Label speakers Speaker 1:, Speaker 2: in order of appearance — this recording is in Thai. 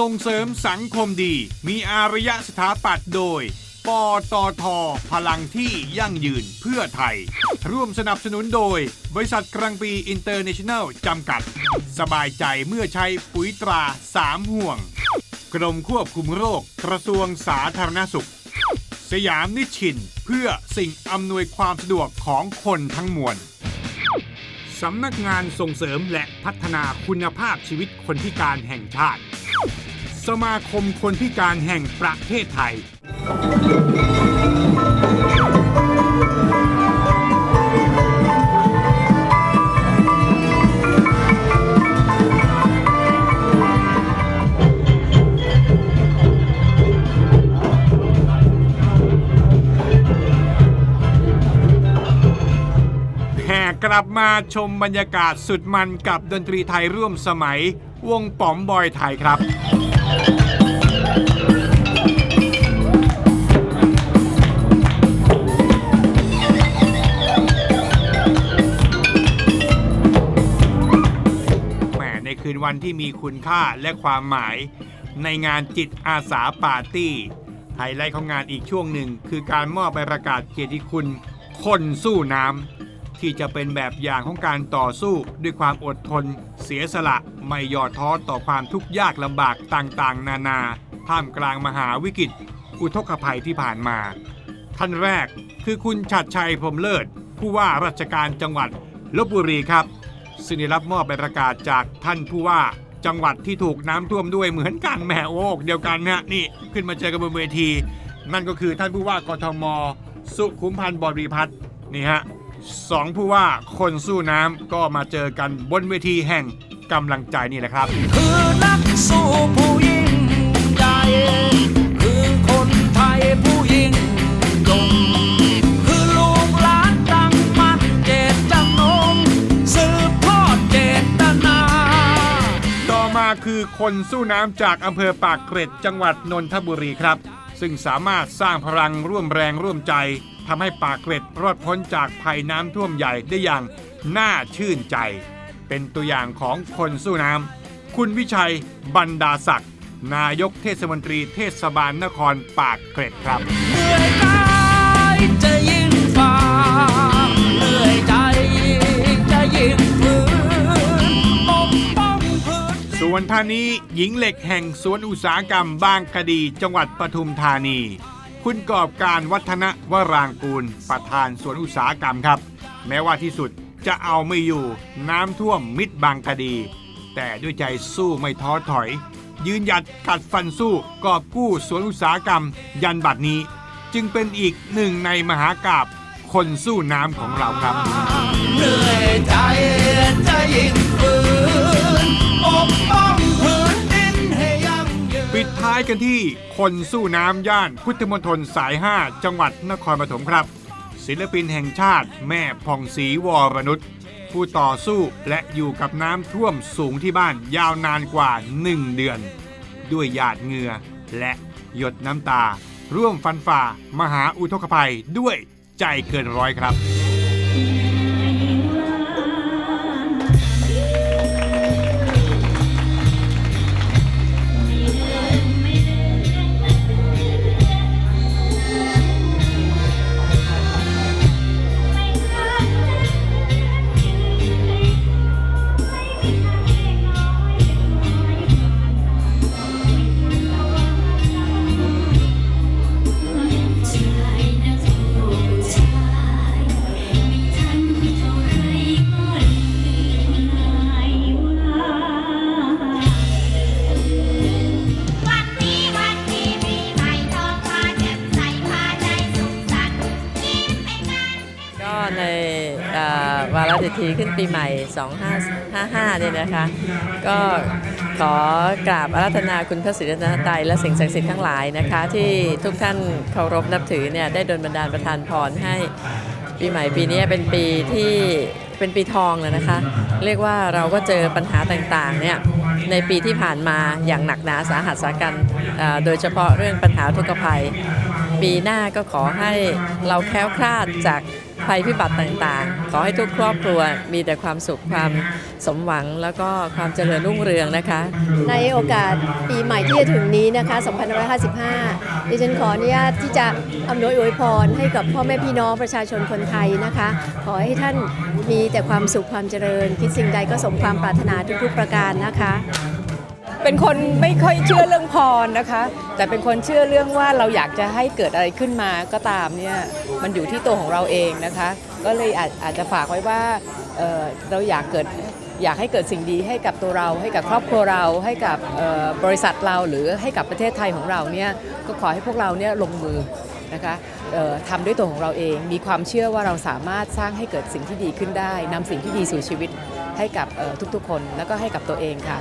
Speaker 1: ส่งเสริมสังคมดี มีอารยะสถาปัตย์โดย ปตท พลังที่ยั่งยืนเพื่อไทย ร่วมสนับสนุนโดย บริษัทกรังปีอินเตอร์เนชั่นแนลจำกัด สบายใจเมื่อใช้ปุ๋ยตราสามห่วง กรมควบคุมโรคกระทรวงสาธารณสุข สยามนิชชิน เพื่อสิ่งอำนวยความสะดวกของคนทั้งมวลสำนักงานส่งเสริมและพัฒนาคุณภาพชีวิตคนพิการแห่งชาติ สมาคมคนพิการแห่งประเทศไทย แห่กลับมาชมบรรยากาศสุดมันกับดนตรีไทยร่วมสมัย วงป๋อมบอยไทยครับ แหมในคืนวันที่มีคุณค่าและความหมาย ในงานจิตอาสาปาร์ตี้ ไฮไลท์ของงานอีกช่วงหนึ่ง คือการมอบใบประกาศเกียรติคุณ คนสู้น้ำ ที่จะเป็นแบบอย่างของการต่อสู้ด้วยความอดทน เสียสละไม่ย่อท้อต่อความทุกข์ยากลำบากต่างๆ นานา ท่ามกลางมหาวิกฤต อุทกภัยที่ผ่านมา ท่านแรกคือคุณชัดชัยพรมเลิศ ผู้ว่าราชการจังหวัดลบบุรีครับซึ่งได้รับมอบใบประกาศจากท่านผู้ว่าจังหวัดที่ถูกน้ำท่วมด้วยเหมือนกันแหมโอ้เดียวกันนะนี่ขึ้นมาเจอกันบนเวที นั่นก็คือท่านผู้ว่ากทม สุขุมพันธ์บริพัตรนี่ฮะ สองผู้ว่าคนสู้น้ำก็มาเจอกันบนเวทีแห่งกำลังใจนี่แหละครับ
Speaker 2: คือนักสู้ผู้ยิ่งใหญ่คือคนไทยผู้ยิ่งยงคือลูกหลานตั้งมั่นเจตจำนงสืบทอดเจตนา
Speaker 1: ต่อมาคือคนสู้น้ำจากอำเภอปากเกร็ดจังหวัดนนทบุรีครับ ซึ่งสามารถสร้างพลังร่วมแรงร่วมใจ ทำให้ปากเกร็ดรอดพ้นจากภัยน้ำท่วมใหญ่ได้อย่างน่าชื่นใจ เป็นตัวอย่างของคนสู้น้ำคุณวิชัยบรรดาศักดิ์นายกเทศมนตรีเทศบาลนครปากเกร็ดครับ
Speaker 2: เหนื่อยกายจะยิ่งฝ่าเหนื่อยใจจะยิ่งฝืนปกป้องพื้น
Speaker 1: ส่วนท่านี้หญิงเหล็กแห่งสวนอุตสาหกรรมบางกะดีจังหวัดปทุมธานี คุณกอบการวัฒนวรางกูล ประธานสวนอุตสาหกรรมครับ แม้ว่าที่สุดจะเอาไม่อยู่น้ำท่วมมิดบางกะดี แต่ด้วยใจสู้ไม่ท้อถอย ยืนหยัดกัดฟันสู้กอบกู้สวนอุตสาหกรรม ยันบัดนี้ จึงเป็นอีกหนึ่งในมหากาบคนสู้น้ำของเราครับ
Speaker 2: เหนื่อยใจจะยิ่งฝืนปกป้องา
Speaker 1: ยกันที่คนสู้น้ำย่านพุทธมณฑลสาย 5 จังหวัดนครปฐมครับ ศิลปินแห่งชาติแม่ผ่องศรีวรนุชผู้ต่อสู้และอยู่กับน้ำท่วมสูงที่บ้านยาวนานกว่า 1 เดือน ด้วยหยาดเหงื่อและหยดน้ำตา ร่วมฟันฝ่ามหาอุทกภัยด้วยใจเกินร้อยครับ
Speaker 3: ก็ใน
Speaker 4: เอ่อวาระดิถีขึ้นปีใหม่ 2555เนี่ยนะคะ ก็ขอกราบอาราธนาคุณพระศรีรัตนตรัยและสิ่งศักดิ์สิทธิ์ทั้งหลายนะคะ ที่ทุกท่านเคารพนับถือเนี่ยได้ดลบันดาลประทานพรให้ปีใหม่ปีนี้เป็นปีที่เป็นปีทองเลยนะคะ เรียกว่าเราก็เจอปัญหาต่างๆเนี่ยในปีที่ผ่านมาอย่างหนักหนาสาหัสสากันโดยเฉพาะเรื่องปัญหาทุกขภัย ปีหน้าก็ขอให้เราแค้วคลาดจาก ภัยพิบัติต่างๆ ขอให้ทุกครอบครัวมีแต่ความสุขความสมหวังแล้วก็ความเจริญรุ่งเรืองนะคะ
Speaker 5: ในโอกาสปีใหม่ที่จะถึงนี้นะคะ 2555 ดิฉันขออนุญาตที่จะอำนวยอวยพรให้กับพ่อแม่พี่น้องประชาชนคนไทยนะคะ ขอให้ท่านมีแต่ความสุขความเจริญ คิดสิ่งใดก็สมความปรารถนาทุกๆประการนะคะ
Speaker 6: เป็นคนไม่ค่อยเชื่อเรื่องพรนะคะ แต่เป็นคนเชื่อเรื่องว่าเราอยากจะให้เกิดอะไรขึ้นมาก็ตามเนี่ยมันอยู่ที่ตัวของเราเองนะคะ ก็เลยอาจอาจจะฝากไว้ว่าเเราอยากเกิดอยากให้เกิดสิ่งดีให้กับตัวเรา ให้กับครอบครัวเรา ให้กับบริษัทเราหรือให้กับประเทศไทยของเราเนี่ยก็ขอให้พวกเราเนี่ยลงมือนะคะทำด้วยตัวของเราเอง มีความเชื่อว่าเราสามารถสร้างให้เกิดสิ่งที่ดีขึ้นได้นำสิ่งที่ดีสู่ชีวิตให้กับทุกๆคน แล้วก็ให้กับตัวเองค่ะ